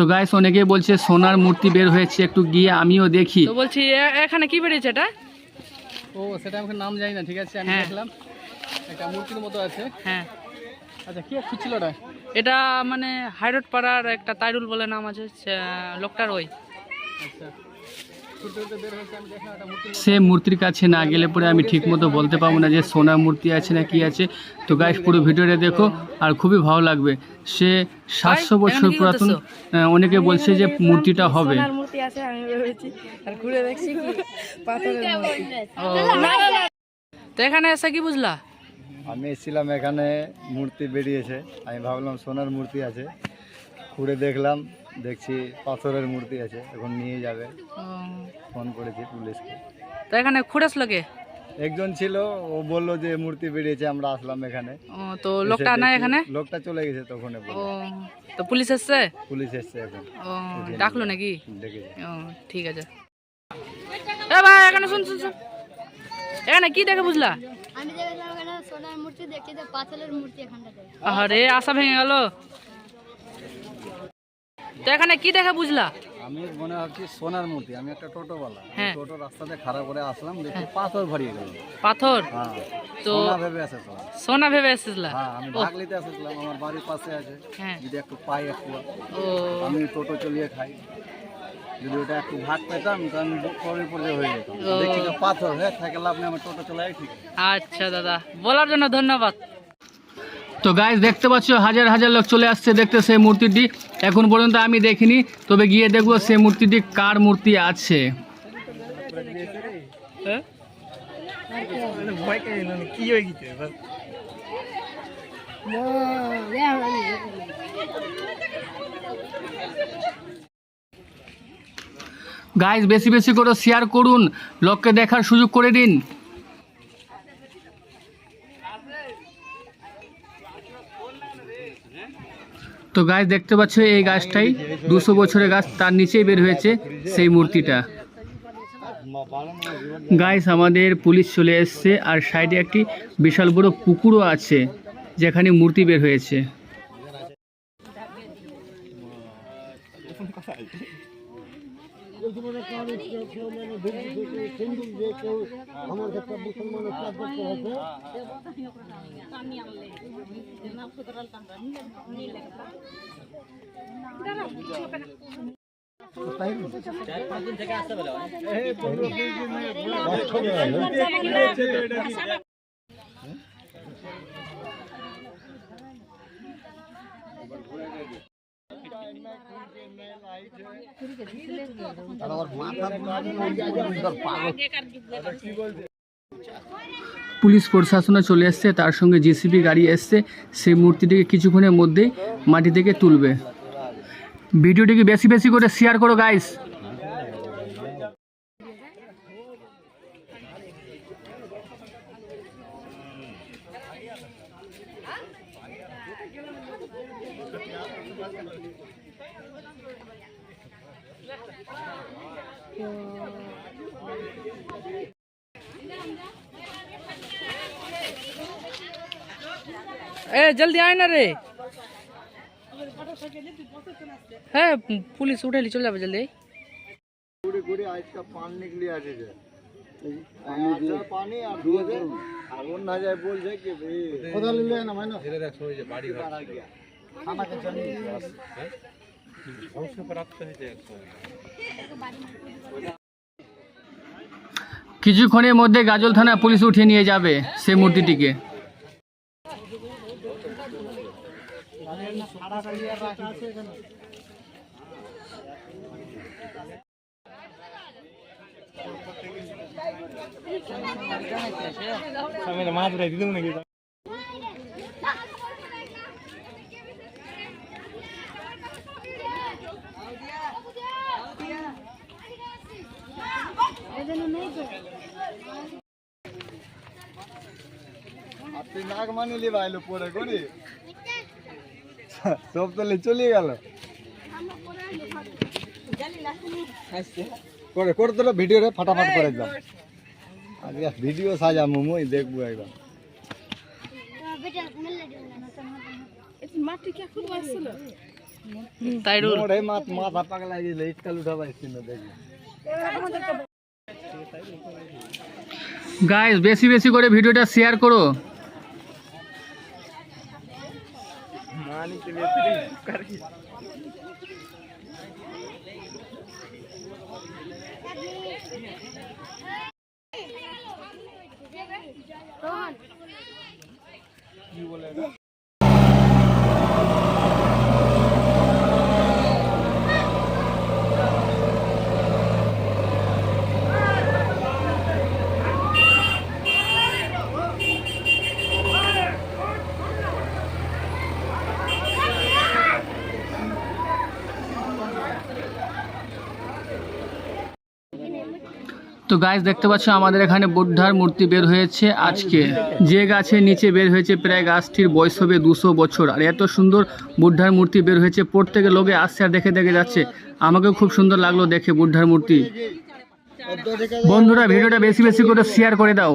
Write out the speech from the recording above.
তো গাইস অনেকে বলছে সোনার মূর্তি বের হয়েছে একটু গিয়ে আমিও দেখি। তো বলছি এ- এখানে কি বেরিয়েছে এটা? ও সেটা আমাকে নাম জানি না ঠিক আছে আমি হ্যাঁ। দেখলাম। একটা মূর্তির মতো আছে। হ্যাঁ। আচ্ছা কি খুঁজছিল ওটা? এটা মানে হাইরোড পাড়ার একটা তাইরুল বলে নাম আছে লোকটার ওই। আচ্ছা। সে মূর্তির কাছে না গেলে পরে আমি ঠিক মতো বলতে পারব না যে সোনার মূর্তি আছে না কি আছে। তো গাইস পুরো ভিডিওটা দেখো আর খুবই ভালো লাগবে। সে সাতশো বছর পুরাতন অনেকে বলছে যে মূর্তিটা হবে। সোনার মূর্তি আছে আমি ভেবেছি আর ঘুরে দেখছি কি পাথরের মূর্তি। ও। তো এখানে এসে কি বুঝলা? আমি এসেছিলাম এখানে মূর্তি বেরিয়েছে। আমি ভাবলাম সোনার মূর্তি আছে। ঘুরে দেখলাম দেখছি পাথরের মূর্তি আছে এখন নিয়ে যাবে। ফোন করেছি পুলিশকে। তো এখানে খুঁড়েস লোকে একজন ছিল ও বলল যে মূর্তি বেরিয়েছে আমরা আসলাম এখানে। ও তো লোকটা নাই এখানে? লোকটা চলে গেছে তখন ও তো পুলিশ এসছে? পুলিশ এসছে এখন। ও ডাকলো নাকি? ঠিক আছে। এ ভাই এখানে শুন শুন শুন। এখানে কি দেখে বুঝলা? আমি দেখলাম এখানে সোনার মূর্তি দেখছি তো পাথরের মূর্তি এখানটাতে। আরে আশা ভেঙে গেল। তো এখানে কি দেখে বুঝলা? আমি মনে ভাবছি সোনার মূর্তি আমি একটা টোটোওয়ালা। হ্যাঁ। টোটো রাস্তাতে খারাপ করে আসলাম দেখি পাথর ভরিয়ে গেল। পাথর? হ্যাঁ তো সোনা ভেবে এসেছিলাম। সোনা ভেবে এসেছিলা? হ্যাঁ আমি। ভাগ নিতে এসেছিলাম আমার বাড়ির পাশে আছে। হ্যাঁ। যদি একটু পাই একটু। ও। আমি টোটো চালিয়ে খাই। যদি ওটা একটু ভাগ পেতাম তো আমি পরে পরে হয়ে যেতাম। দেখছি তো পাথর হয়ে থাকে লাভ নেই আমার টোটো চালাই ঠিক আচ্ছা দাদা। বলার জন্য ধন্যবাদ। তো গাইস দেখতে পাচ্ছ, হাজার হাজার লোক চলে আসছে দেখতে সেই মূর্তিটি। এখন পর্যন্ত আমি দেখিনি, তবে গিয়ে দেখব সেই মূর্তিটি কার মূর্তি আছে। গাইস বেশি বেশি করে শেয়ার করুন, লোককে দেখার সুযোগ করে দিন। তো গাছ দেখতে পাচ্ছ এই গাছটাই। দুশো বছরের গাছ তার নিচেই বের হয়েছে সেই মূর্তিটা। গাইস আমাদের পুলিশ চলে এসছে আর সাইডে একটি বিশাল বড় পুকুরও আছে যেখানে মূর্তি বের হয়েছে। মানে কেউ মানে হিন্দু যে কেউ আমার একটা মুসলমানের কাজ করতে হতো চার পাঁচ দিন থেকে আসতে পারে ঘুরে পুলিশ প্রশাসনে চলে এসছে তার সঙ্গে জেসিবি গাড়ি এসছে, সেই মূর্তিটিকে কিছুক্ষণের মধ্যেই মাটি থেকে তুলবে। ভিডিওটিকে বেশি বেশি করে শেয়ার করো গাইস এ জলদি আয় না রে হ্যাঁ পুলিশ উঠাইলি চলে যাবে জলদি ঘুরে ঘুরে আজকে পান নিকলি আছে যে আচ্ছা পানি আর দুধে আগুন না যায় বলছে কি কোথা নিলে না মানে ধীরে আমাকে কিছুক্ষণের মধ্যে গাজল থানা পুলিশ উঠিয়ে নিয়ে যাবে সেই মূর্তিটিকে। আপনি নাক মানিলি বাইলো পরে করি সব তাহলে চলে গেল করে করে তোরা ভিডিও রে ফটাফট করে একদম আজকে ভিডিও সাজামু মুই দেখব একদম বেটা মেলে দিও না মাটি কি এখন আসছিল তাইরুল মোড়ে মাথ মাথা পাগলা গেলে ইটকাল উঠা পাইছি না দেখি গাইস বেশি বেশি করে ভিডিওটা শেয়ার করো রোহন তো গাছ দেখতে পাচ্ছ আমাদের এখানে বুদ্ধার মূর্তি বের হয়েছে আজকে। যে গাছের নিচে বের হয়েছে প্রায় গাছটির বয়স হবে দুশো বছর। আর এত সুন্দর বুদ্ধার মূর্তি বের হয়েছে, প্রত্যেকে লোকে আসছে আর দেখে দেখে যাচ্ছে। আমাকেও খুব সুন্দর লাগল দেখে বুদ্ধার মূর্তি। বন্ধুরা, ভিডিওটা বেশি বেশি করে শেয়ার করে দাও।